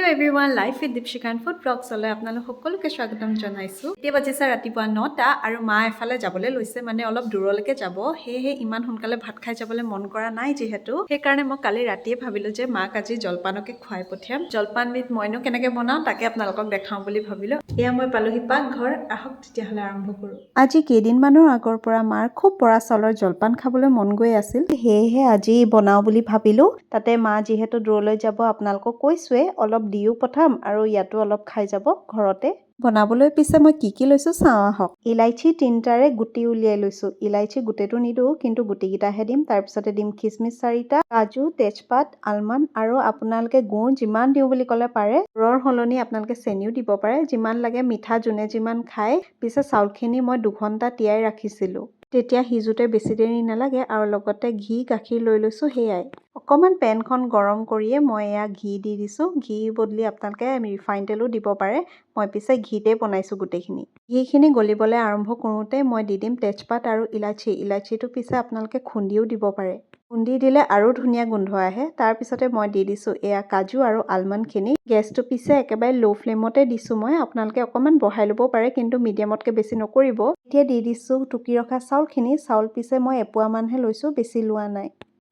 Hello everyone life with দীপশিকান food ব্লগছলৈ আপোনালোক সকলোকে স্বাগতম জনাইছোঁ। এতিয়া বাজিছে ৰাতিপুৱা নটা আৰু মা এফালে যাবলৈ লৈছে মানে অলপ দূৰলৈকে যাব। সেয়েহে ইমান সোনকালে ভাত খাই যাবলৈ মন কৰা নাই যিহেতু। সেইকাৰণে মই কালি ৰাতিয়ে ভাবিলোঁ যে মাক আজি জলপানকে খুৱাই পঠিয়াম। জলপানবিধ মইনো কেনেকৈ বনাওঁ তাকে আপোনালোকক দেখাওঁ বুলি ভাবিলোঁ। এয়া মই পালোহি পাকঘৰ আহক তেতিয়াহ'লে আৰম্ভ কৰোঁ। আজি কেইদিনমানৰ আগৰ পৰা মাৰ খুব বৰা চাউলৰ জলপান খাবলৈ মন গৈ আছিল। সেয়েহে আজি বনাওঁ বুলি ভাবিলোঁ। তাতে মা যিহেতু দূৰলৈ যাব আপোনালোকক কৈছোৱে অলপ দিও পঠাম আৰু ইয়াতো অলপ খাই যাব ঘৰতে। বনাবলৈ পিছে মই কি কি লৈছোঁ চাওঁ আহক। ইলাইচি তিনিটাৰে গুটি উলিয়াই লৈছোঁ। ইলাইচি গোটেইটো নিদিওঁ কিন্তু গুটিকেইটাহে দিম। তাৰপিছতে দিম খিচমিচ চাৰিটা কাজু তেজপাত আলমণ্ড আৰু আপোনালোকে গুড় যিমান দিওঁ বুলি ক'লে পাৰে গুড়ৰ সলনি আপোনালোকে চেনিও দিব পাৰে যিমান লাগে মিঠা যোনে যিমান খায়। পিছে চাউলখিনি মই দুঘণ্টা তিয়াই ৰাখিছিলোঁ। তেতিয়া সিজোতে বেছি দেৰি নালাগে আৰু লগতে ঘি গাখীৰ লৈ লৈছোঁ সেয়াই। অকণমান পেনখন গৰম কৰিয়ে মই এয়া ঘি দি দিছোঁ। ঘি বদলি আপোনালোকে ৰিফাইন তেলো দিব পাৰে। মই পিছে ঘিতে বনাইছোঁ গোটেইখিনি। ঘিখিনি গলিবলৈ আৰম্ভ কৰোঁতে মই দি দিম তেজপাত আৰু ইলাচি। ইলাচিটো পিছে আপোনালোকে খুন্দিও দিব পাৰে। খুন্দি দিলে আৰু ধুনীয়া গোন্ধ আহে। তাৰপিছতে মই দি দিছোঁ এয়া কাজু আৰু আলমণ্ডখিনি। গেছটো পিছে একেবাৰে ল' ফ্লেমতে দিছোঁ মই। আপোনালোকে অকণমান বঢ়াই ল'ব পাৰে কিন্তু মিডিয়ামতকৈ বেছি নকৰিব। এতিয়া দি দিছোঁ টুকি ৰখা চাউলখিনি। চাউল পিছে মই এপোৱামানহে লৈছোঁ বেছি লোৱা নাই।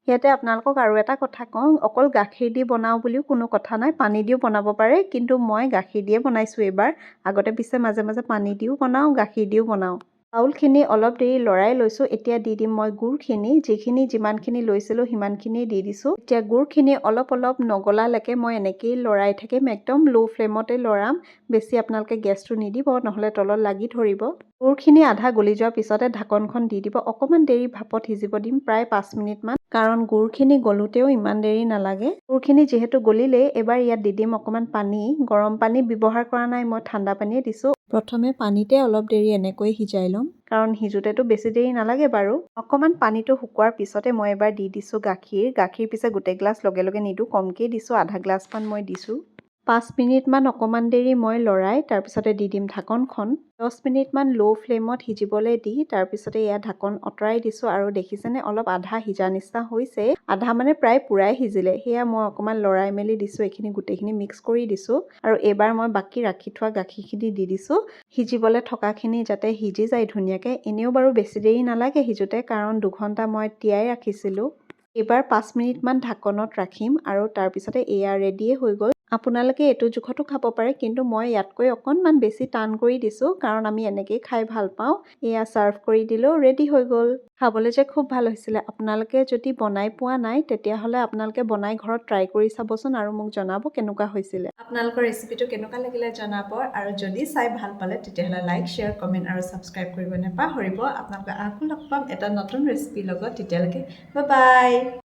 ইয়াতে আপোনালোকক আৰু এটা কথা কওঁ অকল গাখীৰ দি বনাওঁ বুলিও কোনো কথা নাই পানী দিও বনাব পাৰে কিন্তু মই গাখীৰ দিয়ে বনাইছোঁ এইবাৰ। আগতে পিছে মাজে মাজে পানী দিও বনাওঁ গাখীৰ দিও বনাওঁ। চাউলখিনি অলপ দেৰি লৰাই লৈছোঁ। এতিয়া দি দিম মই গুড়খিনি। যিখিনি যিমানখিনি লৈছিলোঁ সিমানখিনি দি দিছোঁ। এতিয়া গুড়খিনি অলপ অলপ নগলালৈকে মই এনেকেই লৰাই থাকিম। একদম ল' ফ্লেমতে লৰাম। বেছি আপোনালোকে গেছটো নিদিব নহ'লে তলত লাগি ধৰিব। গুড়খিনি আধা গলি যোৱাৰ পিছতে ঢাকনখন দি দিব। অকণমান দেৰি ভাপত সিজিব দিম প্ৰায় পাঁচ মিনিটমান। কাৰণ গুড়খিনি গলোতেও ইমান দেৰি নালাগে। গুড়খিনি যিহেতু গলিলেই এবাৰ ইয়াত দি দিম অকণমান পানী। গৰম পানী ব্যৱহাৰ কৰা নাই মই ঠাণ্ডা পানীয়ে দিছোঁ। প্ৰথমে পানীতে অলপ দেৰি এনেকৈ সিজাই ল'ম। কাৰণ সিজোতেতো বেছি দেৰি নালাগে বাৰু। অকণমান পানীটো শুকোৱাৰ পিছতে মই এবাৰ দি দিছোঁ গাখীৰ। গাখীৰ পিছে গোটেই গ্লাছ লগে লগে নিদিওঁ। কমকৈ দিছোঁ আধা গ্লাছমান মই দিছোঁ। পাঁচ মিনিটমান অকণমান দেৰি মই লৰাই তাৰপিছতে দি দিম ঢাকনখন। দহ মিনিটমান ল' ফ্লেমত সিজিবলৈ দি তাৰপিছতে এয়া ঢাকন আঁতৰাই দিছোঁ আৰু দেখিছেনে অলপ আধা সিজা নিচিনা হৈছে। আধা মানে প্ৰায় পূৰাই সিজিলে। সেয়া মই অকণমান লৰাই মেলি দিছোঁ এইখিনি গোটেইখিনি মিক্স কৰি দিছোঁ। আৰু এইবাৰ মই বাকী ৰাখি থোৱা গাখীৰখিনি দি দিছোঁ। সিজিবলৈ থকাখিনি যাতে সিজি যায় ধুনীয়াকৈ। এনেও বাৰু বেছি দেৰি নালাগে সিজোতে কাৰণ দুঘণ্টা মই তিয়াই ৰাখিছিলোঁ। এইবাৰ পাঁচ মিনিটমান ঢাকনত ৰাখিম আৰু তাৰপিছতে এয়া ৰেডিয়ে হৈ গ'ল। আপোনালোকে এইটো জোখতো খাব পাৰে কিন্তু মই ইয়াতকৈ অকণমান বেছি টান কৰি দিছোঁ কাৰণ আমি এনেকেই খাই ভাল পাওঁ। এয়া ছাৰ্ভ কৰি দিলেও ৰেডি হৈ গ'ল। খাবলৈ যে খুব ভাল হৈছিলে। আপোনালোকে যদি বনাই পোৱা নাই তেতিয়াহ'লে আপোনালোকে বনাই ঘৰত ট্ৰাই কৰি চাবচোন আৰু মোক জনাব কেনেকুৱা হৈছিলে। আপোনালোকৰ ৰেচিপিটো কেনেকুৱা লাগিলে জনাব আৰু যদি চাই ভাল পালে তেতিয়াহ'লে লাইক শ্বেয়াৰ কমেণ্ট আৰু ছাবস্ক্ৰাইব কৰিব নাপাহৰিব। আপোনালোকে আকৌ লগ পাম এটা নতুন ৰেচিপিৰ লগত। তেতিয়ালৈকে বাই